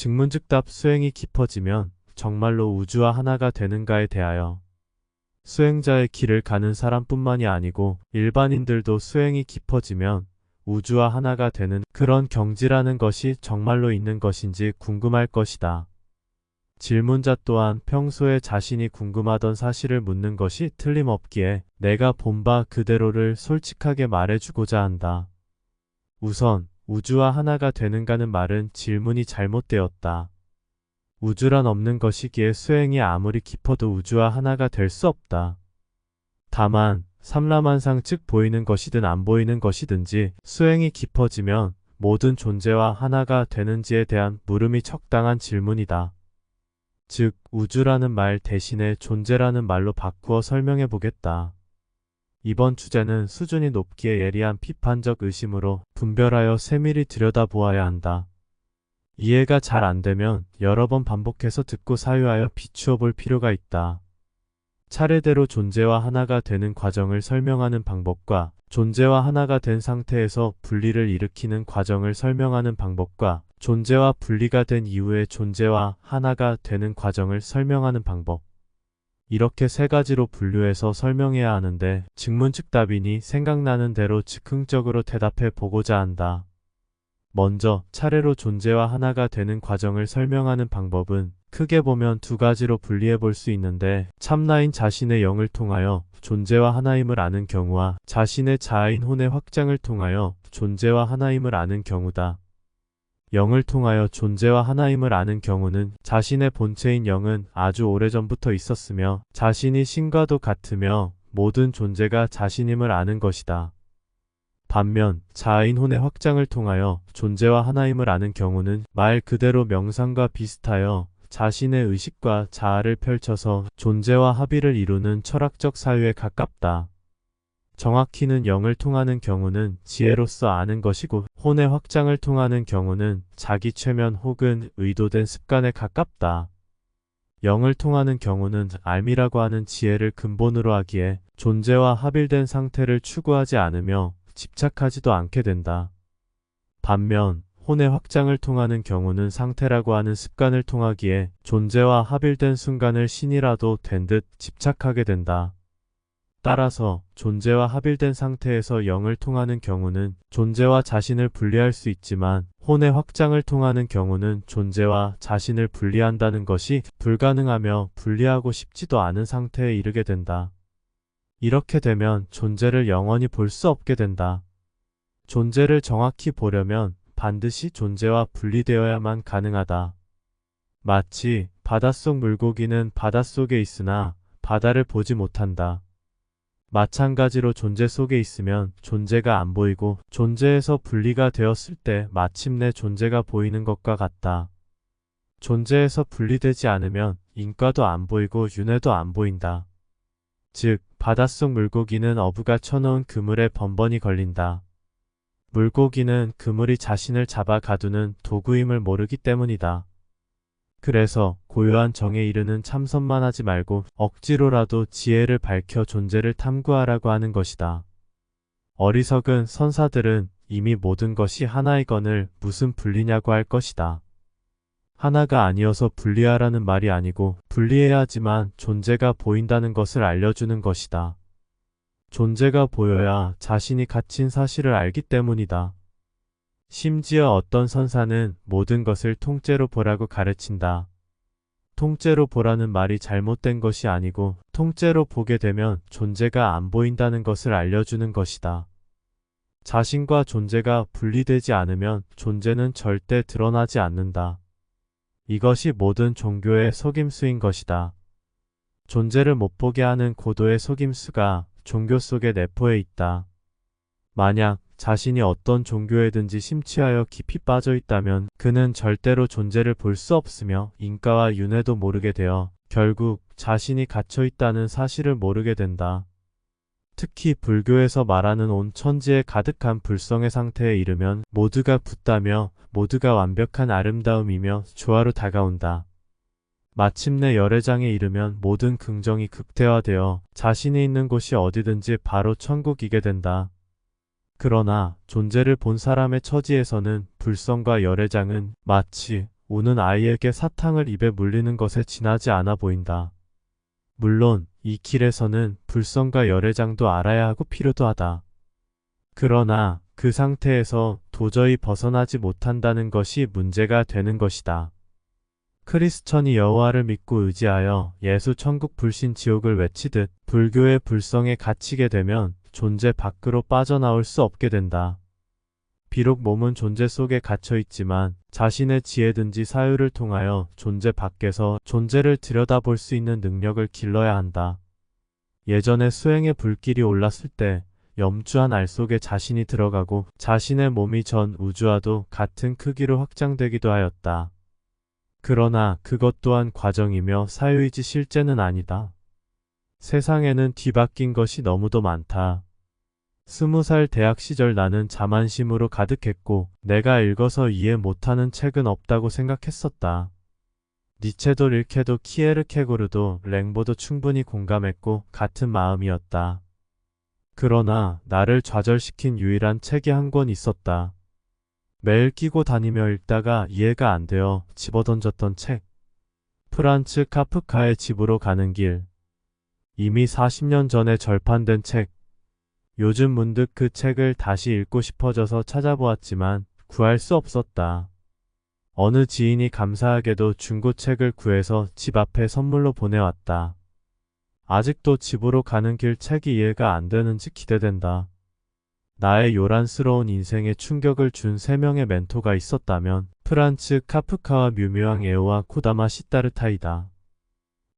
증문즉답 수행이 깊어지면 정말로 우주와 하나가 되는가에 대하여 수행자의 길을 가는 사람뿐만이 아니고 일반인들도 수행이 깊어지면 우주와 하나가 되는 그런 경지라는 것이 정말로 있는 것인지 궁금할 것이다. 질문자 또한 평소에 자신이 궁금하던 사실을 묻는 것이 틀림없기에 내가 본 바 그대로를 솔직하게 말해주고자 한다. 우선 우주와 하나가 되는가는 말은 질문이 잘못되었다. 우주란 없는 것이기에 수행이 아무리 깊어도 우주와 하나가 될 수 없다. 다만 삼라만상 즉 보이는 것이든 안 보이는 것이든지 수행이 깊어지면 모든 존재와 하나가 되는지에 대한 물음이 적당한 질문이다. 즉 우주라는 말 대신에 존재라는 말로 바꾸어 설명해 보겠다. 이번 주제는 수준이 높기에 예리한 비판적 의심으로 분별하여 세밀히 들여다보아야 한다. 이해가 잘 안되면 여러 번 반복해서 듣고 사유하여 비추어 볼 필요가 있다. 차례대로 존재와 하나가 되는 과정을 설명하는 방법과 존재와 하나가 된 상태에서 분리를 일으키는 과정을 설명하는 방법과 존재와 분리가 된 이후에 존재와 하나가 되는 과정을 설명하는 방법. 이렇게 세 가지로 분류해서 설명해야 하는데 증문즉답이니 생각나는 대로 즉흥적으로 대답해 보고자 한다. 먼저 차례로 존재와 하나가 되는 과정을 설명하는 방법은 크게 보면 두 가지로 분리해 볼 수 있는데 참나인 자신의 영을 통하여 존재와 하나임을 아는 경우와 자신의 자아인 혼의 확장을 통하여 존재와 하나임을 아는 경우다. 영을 통하여 존재와 하나임을 아는 경우는 자신의 본체인 영은 아주 오래전부터 있었으며 자신이 신과도 같으며 모든 존재가 자신임을 아는 것이다. 반면 자아인 혼의 확장을 통하여 존재와 하나임을 아는 경우는 말 그대로 명상과 비슷하여 자신의 의식과 자아를 펼쳐서 존재와 합의를 이루는 철학적 사유에 가깝다. 정확히는 영을 통하는 경우는 지혜로서 아는 것이고 혼의 확장을 통하는 경우는 자기 최면 혹은 의도된 습관에 가깝다. 영을 통하는 경우는 알미라고 하는 지혜를 근본으로 하기에 존재와 합일된 상태를 추구하지 않으며 집착하지도 않게 된다. 반면 혼의 확장을 통하는 경우는 상태라고 하는 습관을 통하기에 존재와 합일된 순간을 신이라도 된 듯 집착하게 된다. 따라서 존재와 합일된 상태에서 영을 통하는 경우는 존재와 자신을 분리할 수 있지만 혼의 확장을 통하는 경우는 존재와 자신을 분리한다는 것이 불가능하며 분리하고 싶지도 않은 상태에 이르게 된다. 이렇게 되면 존재를 영원히 볼 수 없게 된다. 존재를 정확히 보려면 반드시 존재와 분리되어야만 가능하다. 마치 바닷속 물고기는 바닷속에 있으나 바다를 보지 못한다. 마찬가지로 존재 속에 있으면 존재가 안 보이고 존재에서 분리가 되었을 때 마침내 존재가 보이는 것과 같다. 존재에서 분리되지 않으면 인과도 안 보이고 윤회도 안 보인다. 즉 바닷속 물고기는 어부가 쳐놓은 그물에 번번이 걸린다. 물고기는 그물이 자신을 잡아 가두는 도구임을 모르기 때문이다. 그래서 고요한 정에 이르는 참선만 하지 말고 억지로라도 지혜를 밝혀 존재를 탐구하라고 하는 것이다. 어리석은 선사들은 이미 모든 것이 하나이건을 무슨 분리냐고 할 것이다. 하나가 아니어서 분리하라는 말이 아니고 분리해야 하지만 존재가 보인다는 것을 알려주는 것이다. 존재가 보여야 자신이 갇힌 사실을 알기 때문이다. 심지어 어떤 선사는 모든 것을 통째로 보라고 가르친다. 통째로 보라는 말이 잘못된 것이 아니고 통째로 보게 되면 존재가 안 보인다는 것을 알려주는 것이다. 자신과 존재가 분리되지 않으면 존재는 절대 드러나지 않는다. 이것이 모든 종교의 속임수인 것이다. 존재를 못 보게 하는 고도의 속임수가 종교 속에 내포해 있다. 만약 자신이 어떤 종교에든지 심취하여 깊이 빠져 있다면 그는 절대로 존재를 볼 수 없으며 인가와 윤회도 모르게 되어 결국 자신이 갇혀 있다는 사실을 모르게 된다. 특히 불교에서 말하는 온 천지에 가득한 불성의 상태에 이르면 모두가 붙다며 모두가 완벽한 아름다움이며 조화로 다가온다. 마침내 열애장에 이르면 모든 긍정이 극대화되어 자신이 있는 곳이 어디든지 바로 천국이게 된다. 그러나 존재를 본 사람의 처지에서는 불성과 열애장은 마치 우는 아이에게 사탕을 입에 물리는 것에 지나지 않아 보인다. 물론 이 길에서는 불성과 열애장도 알아야 하고 필요도 하다. 그러나 그 상태에서 도저히 벗어나지 못한다는 것이 문제가 되는 것이다. 크리스천이 여호와를 믿고 의지하여 예수 천국 불신 지옥을 외치듯 불교의 불성에 갇히게 되면 존재 밖으로 빠져나올 수 없게 된다. 비록 몸은 존재 속에 갇혀 있지만 자신의 지혜든지 사유를 통하여 존재 밖에서 존재를 들여다볼 수 있는 능력을 길러야 한다. 예전에 수행의 불길이 올랐을 때 염주한 알 속에 자신이 들어가고 자신의 몸이 전 우주와도 같은 크기로 확장되기도 하였다. 그러나 그것 또한 과정이며 사유이지 실제는 아니다. 세상에는 뒤바뀐 것이 너무도 많다. 스무 살 대학 시절 나는 자만심으로 가득했고 내가 읽어서 이해 못하는 책은 없다고 생각했었다. 니체도 릴케도 키에르케고르도 랭보도 충분히 공감했고 같은 마음이었다. 그러나 나를 좌절시킨 유일한 책이 한 권 있었다. 매일 끼고 다니며 읽다가 이해가 안 되어 집어던졌던 책. 프란츠 카프카의 집으로 가는 길. 이미 40년 전에 절판된 책. 요즘 문득 그 책을 다시 읽고 싶어져서 찾아보았지만 구할 수 없었다. 어느 지인이 감사하게도 중고책을 구해서 집 앞에 선물로 보내왔다. 아직도 집으로 가는 길 책이 이해가 안 되는지 기대된다. 나의 요란스러운 인생에 충격을 준 세 명의 멘토가 있었다면 프란츠 카프카와 뮤묘한 에오와 코다마 시타르타이다.